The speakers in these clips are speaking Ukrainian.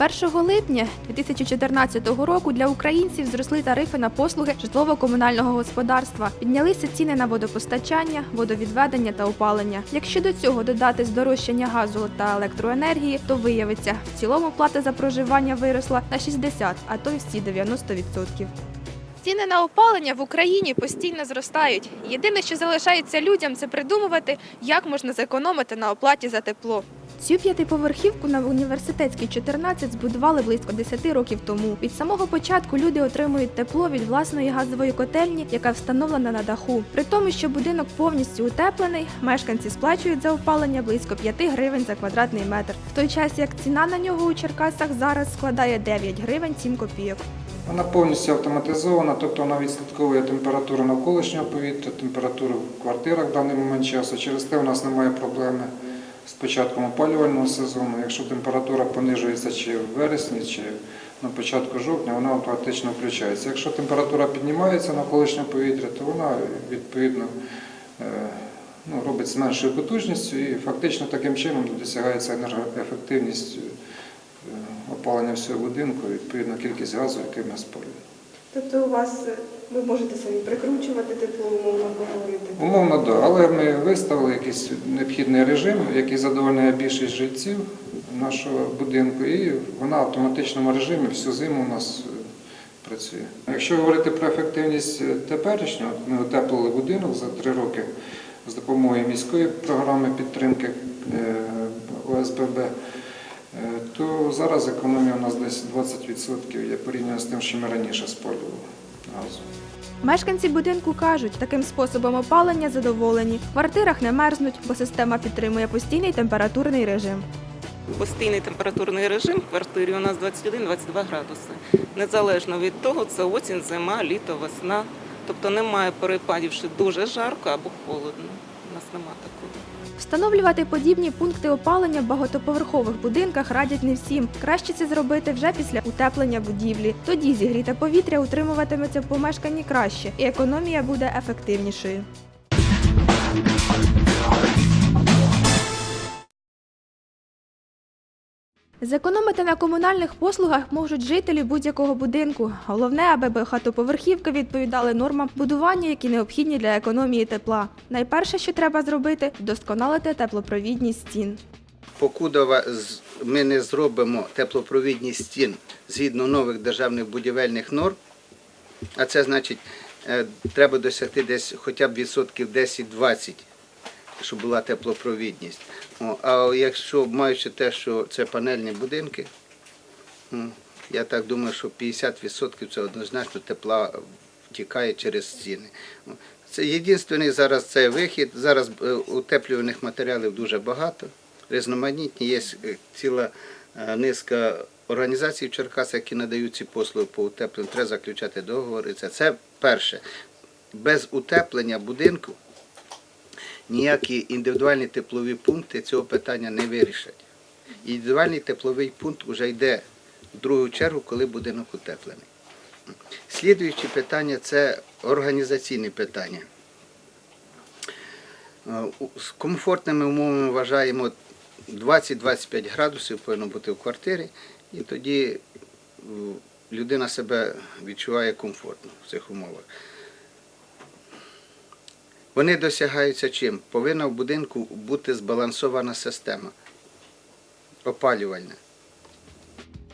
З 1 липня 2014 року для українців зросли тарифи на послуги житлово-комунального господарства. Піднялися ціни на водопостачання, водовідведення та опалення. Якщо до цього додати здорожчання газу та електроенергії, то виявиться, в цілому плата за проживання виросла на 60, а то й всі 90%. Ціни на опалення в Україні постійно зростають. Єдине, що залишається людям, це придумувати, як можна зекономити на оплаті за тепло. Цю п'ятиповерхівку на університетській 14 збудували близько 10 років тому. Від самого початку люди отримують тепло від власної газової котельні, яка встановлена на даху. При тому, що будинок повністю утеплений, мешканці сплачують за опалення близько 5 гривень за квадратний метр. В той час як ціна на нього у Черкасах зараз складає 9 гривень 7 копійок. Вона повністю автоматизована, тобто вона відслідковує температуру навколишнього повітря, температуру в квартирах в даний момент часу. Через те у нас немає проблеми з початком опалювального сезону. Якщо температура понижується чи в вересні, чи на початку жовтня, вона автоматично включається. Якщо температура піднімається навколишнього повітря, то вона відповідно е, ну, робить з меншою потужністю і фактично таким чином досягається енергоефективність е, опалення всього будинку, відповідно кількість газу, який ми спалюємо. Тобто у вас е, ви можете самі прикручувати тепло, умовно говорити. Умовно, так, да. але ми виставили якийсь необхідний режим, який задовольняє більшість жильців нашого будинку, і вона в автоматичному режимі всю зиму у нас е, працює. Якщо говорити про ефективність е, теперішнього, ми утеплили будинок за три роки з допомогою міської програми підтримки е, ОСББ. То зараз економія у нас десь 20% є порівняно з тим, що ми раніше спалювали Мешканці будинку кажуть, таким способом опалення задоволені. В квартирах не мерзнуть, бо система підтримує постійний температурний режим. Постійний температурний режим в квартирі у нас 21-22 градуси. Незалежно від того, це осінь, зима, літо, весна. Тобто немає перепадів, що дуже жарко або холодно. У нас немає такого. Встановлювати подібні пункти опалення в багатоповерхових будинках радять не всім. Краще це зробити вже після утеплення будівлі. Тоді зігріте повітря утримуватиметься в помешканні краще, і економія буде ефективнішою. Зекономити на комунальних послугах можуть жителі будь-якого будинку. Головне, аби багатоповерхівки відповідали нормам будування, які необхідні для економії тепла. Найперше, що треба зробити, вдосконалити теплопровідність стін. Покудова ми не зробимо теплопровідність стін згідно нових державних будівельних норм, а це значить, е, треба досягти десь хоча б відсотків 10-20, щоб була теплопровідність. А якщо маючи те, що це панельні будинки, я так думаю, що 50% це однозначно тепла втікає через стіни. Це єдиний зараз це вихід. Зараз е, утеплюваних матеріалів дуже багато, різноманітні. Є е, ціла е, низка організацій в Черкасах, які надають ці послуги по утепленню. Треба заключати договори. Це перше. Без утеплення будинку ніякі індивідуальні теплові пункти цього питання не вирішать. Індивідуальний тепловий пункт вже йде в другу чергу, коли будинок утеплений. Слідуюче питання це організаційне питання. Е, З комфортними умовами вважаємо 20-25 градусів повинно бути в квартирі, і тоді е, людина себе відчуває комфортно в цих умовах. Вони досягаються чим? Повинна в будинку бути збалансована система опалювальна.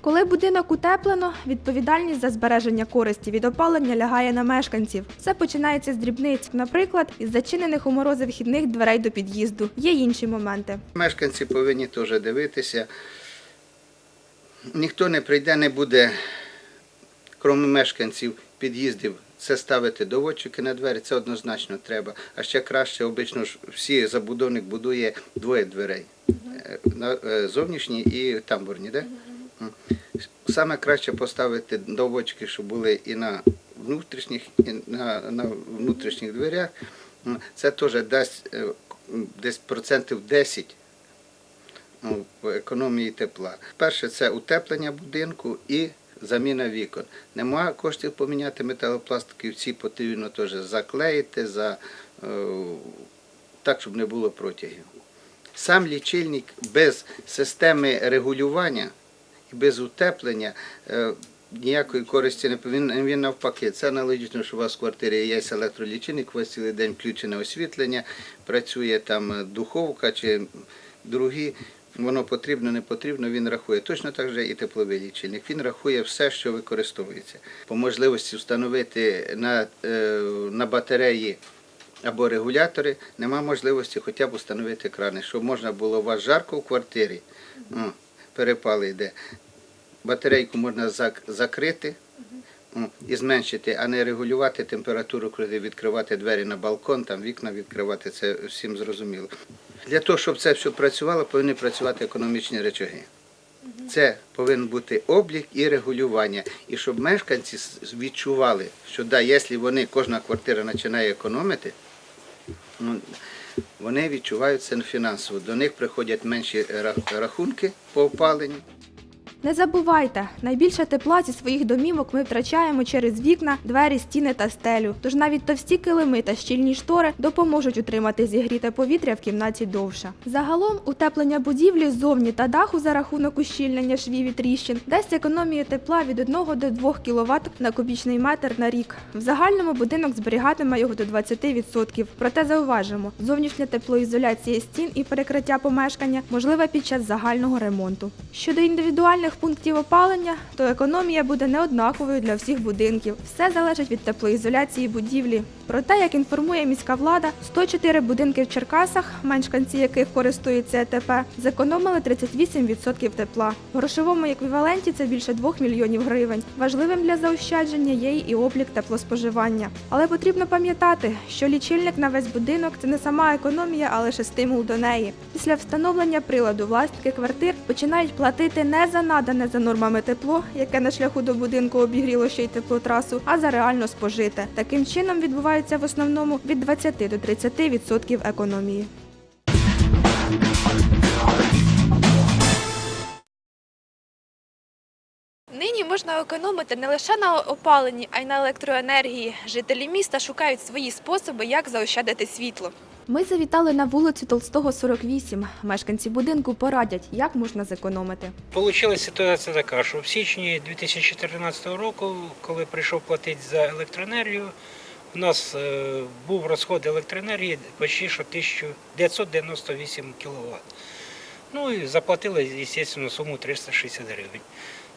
Коли будинок утеплено, відповідальність за збереження користі від опалення лягає на мешканців. Все починається з дрібниць, наприклад, із зачинених у морози вхідних дверей до під'їзду. Є інші моменти. Мешканці повинні теж дивитися. Ніхто не прийде, не буде, крім мешканців під'їздів, це ставити доводчики на двері, це однозначно треба. А ще краще, обично ж всі забудовник будує двоє дверей. Е, на- е, Зовнішні і тамбурні, де? Саме краще поставити доводчики, щоб були і на внутрішніх, і на, на внутрішніх дверях. Це теж дасть е, десь процентів 10 ну, в економії тепла. Перше це утеплення будинку і заміна вікон. Нема коштів поміняти металопластиківці, потрібно теж заклеїти, за, е, так, щоб не було протягів. Сам лічильник без системи регулювання без утеплення е, ніякої користі не повинен. Він навпаки. Це аналогічно, що у вас в квартирі є електролічильник, у вас цілий день включене освітлення, працює там духовка чи другі. Воно потрібно, не потрібно, він рахує. Точно так же і тепловий лічильник. Він рахує все, що використовується. По можливості встановити на, е, на батареї або регулятори, нема можливості хоча б встановити крани, щоб можна було у вас жарко в квартирі, о, перепали йде. Батарейку можна закрити і зменшити, а не регулювати температуру, коли відкривати двері на балкон, там вікна відкривати, це всім зрозуміло. Для того, щоб це все працювало, повинні працювати економічні речаги. Це повинен бути облік і регулювання. І щоб мешканці відчували, що да, якщо вони, кожна квартира починає економити, ну, вони відчувають це фінансово. До них приходять менші рахунки по опаленню. Не забувайте, найбільше тепла зі своїх домівок ми втрачаємо через вікна, двері, стіни та стелю. Тож навіть товсті килими та щільні штори допоможуть утримати зігріте повітря в кімнаті довше. Загалом утеплення будівлі ззовні та даху за рахунок ущільнення швів і тріщин дасть економію тепла від 1 до 2 кВт на кубічний метр на рік. В загальному будинок зберігатиме його до 20%. Проте зауважимо, зовнішня теплоізоляція стін і перекриття помешкання можливе під час загального ремонту. Щодо індивідуальних пунктів опалення, то економія буде неоднаковою для всіх будинків. Все залежить від теплоізоляції будівлі. Проте, як інформує міська влада, 104 будинки в Черкасах, мешканці яких користуються ЕТП, зекономили 38% тепла. В грошовому еквіваленті це більше 2 мільйонів гривень. Важливим для заощадження є і облік теплоспоживання. Але потрібно пам'ятати, що лічильник на весь будинок це не сама економія, а лише стимул до неї. Після встановлення приладу власники квартир починають платити не за надане за нормами тепло, яке на шляху до будинку обігріло ще й теплотрасу, а за реально спожите. Таким чином відбувається в основному від 20 до 30% економії. Нині можна економити не лише на опаленні, а й на електроенергії. Жителі міста шукають свої способи, як заощадити світло. Ми завітали на вулицю Толстого, 48. Мешканці будинку порадять, як можна зекономити. Получилась ситуація така, що в січні 2014 року, коли прийшов платити за електроенергію, у нас е, був розход електроенергії почти що 1998 кВт. Ну і заплатили, звісно, суму 360 гривень.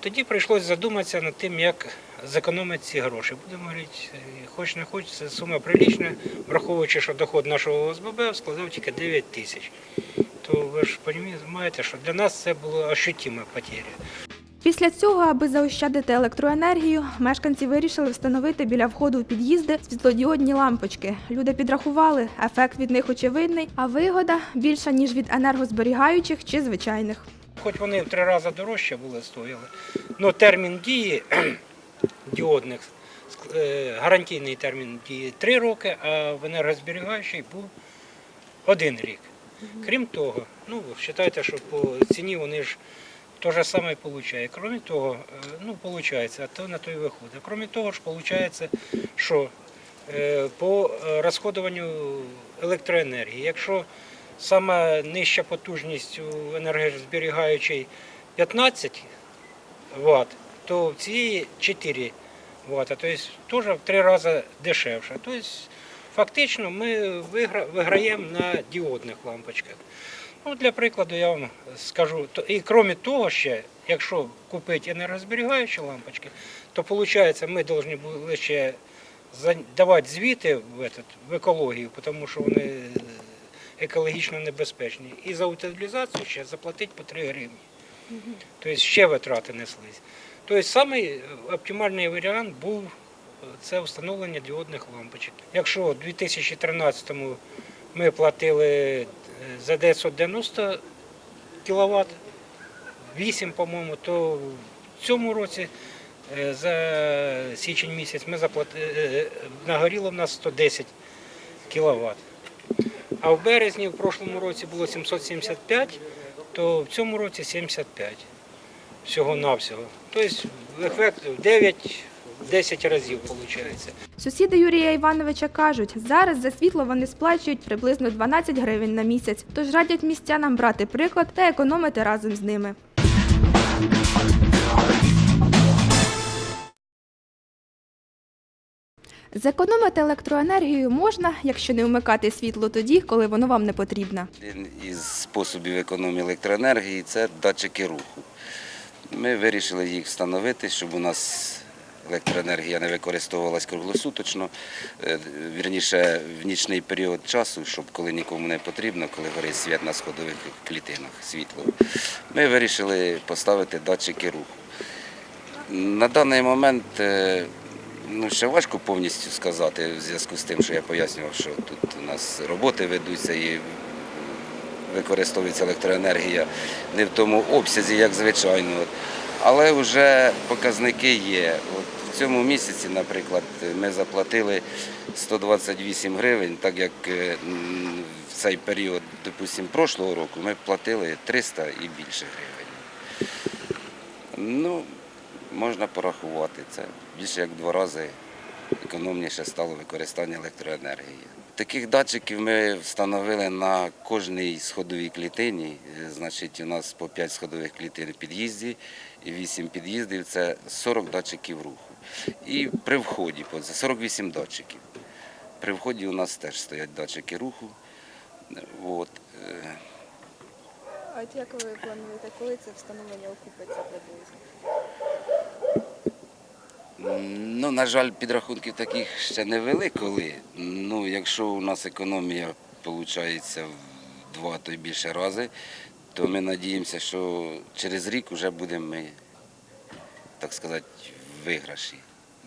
Тоді прийшлося задуматися над тим, як зекономити ці гроші. Будемо говорити, е, хоч не хоч, це сума прилічна, враховуючи, що доход нашого ОСББ складав тільки 9 тисяч. То ви ж розумієте, що для нас це була ощутима потеря. Після цього, аби заощадити електроенергію, мешканці вирішили встановити біля входу в під'їзди світлодіодні лампочки. Люди підрахували, ефект від них очевидний, а вигода більша ніж від енергозберігаючих чи звичайних. Хоч вони в три рази дорожче були стояли, але термін дії діодних, е, гарантійний термін дії 3 роки, а в енергозберігаючий був один рік. Крім того, ну вважайте, що по ціні вони ж те ж саме получають. Крім того, е, ну виходить, а то на то й виходить. Крім того ж, виходить, що е, по е, розходуванню електроенергії, якщо сама нижча потужність у енергозберігаючій 15 Вт, то в цій 4 Вт, тобто теж в три рази дешевше. Тобто фактично ми вигра- виграємо на діодних лампочках. Ну, для прикладу я вам скажу, і крім того ще, якщо купити енергозберігаючі лампочки, то виходить, ми повинні були ще давати звіти в, этот, в екологію, тому що вони е, екологічно небезпечні. І за утилізацію ще заплатити по 3 гривні. Тобто ще витрати неслись. Тобто самий оптимальний варіант був е, це встановлення діодних лампочок. Якщо у 2013-му ми платили е, за 990 кВт, 8, по-моєму, то в цьому році е, за січень місяць ми заплатили, е, е, нагоріло в нас 110 кВт. А в березні в прошлому році було 775, то в цьому році 75 всього-навсього. Тобто ефект 9 10 разів виходить. Сусіди Юрія Івановича кажуть, зараз за світло вони сплачують приблизно 12 гривень на місяць, тож радять містянам брати приклад та економити разом з ними. Зекономити електроенергію можна, якщо не вмикати світло тоді, коли воно вам не потрібно. Один із способів економії електроенергії це датчики руху. Ми вирішили їх встановити, щоб у нас електроенергія не використовувалась круглосуточно, е, вірніше в нічний період часу, щоб коли нікому не потрібно, коли горить світ на сходових клітинах світло. Ми вирішили поставити датчики руху. На даний момент е, ну, ще важко повністю сказати в зв'язку з тим, що я пояснював, що тут у нас роботи ведуться і використовується електроенергія не в тому обсязі, як звичайно. Але вже показники є. От в цьому місяці, наприклад, ми заплатили 128 гривень, так як е, в цей період, допустимо, прошлого року ми платили 300 і більше гривень. Ну, можна порахувати це. Більше як два рази економніше стало використання електроенергії. Таких датчиків ми встановили на кожній сходовій клітині. Е, Значить, у нас по 5 сходових клітин в під'їзді і 8 під'їздів це 40 датчиків руху. І при вході це 48 датчиків. При вході у нас теж стоять датчики руху. От. е, А як ви плануєте, коли це встановлення окупиться приблизно? Ну, на жаль, підрахунків таких ще не вели коли. Ну, якщо у нас економія виходить в два то й більше рази, то ми надіємося, що через рік вже будемо ми, так сказати, в виграші.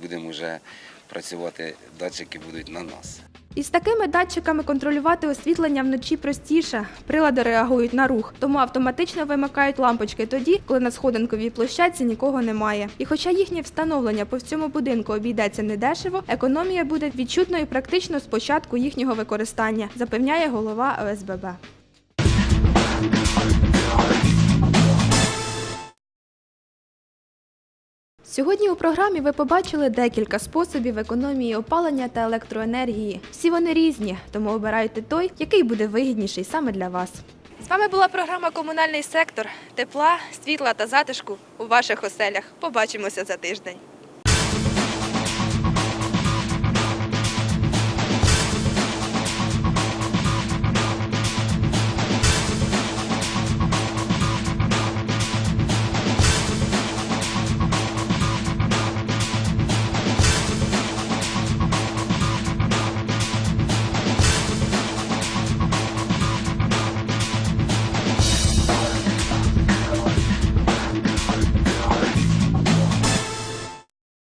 Будемо вже працювати, датчики будуть на нас. Із такими датчиками контролювати освітлення вночі простіше. Прилади реагують на рух, тому автоматично вимикають лампочки тоді, коли на сходинковій площадці нікого немає. І хоча їхнє встановлення по всьому будинку обійдеться недешево, економія буде відчутною практично з початку їхнього використання, запевняє голова ОСББ. Сьогодні у програмі ви побачили декілька способів економії опалення та електроенергії. Всі вони різні, тому обирайте той, який буде вигідніший саме для вас. З вами була програма Комунальний сектор тепла, світла та затишку у ваших оселях. Побачимося за тиждень.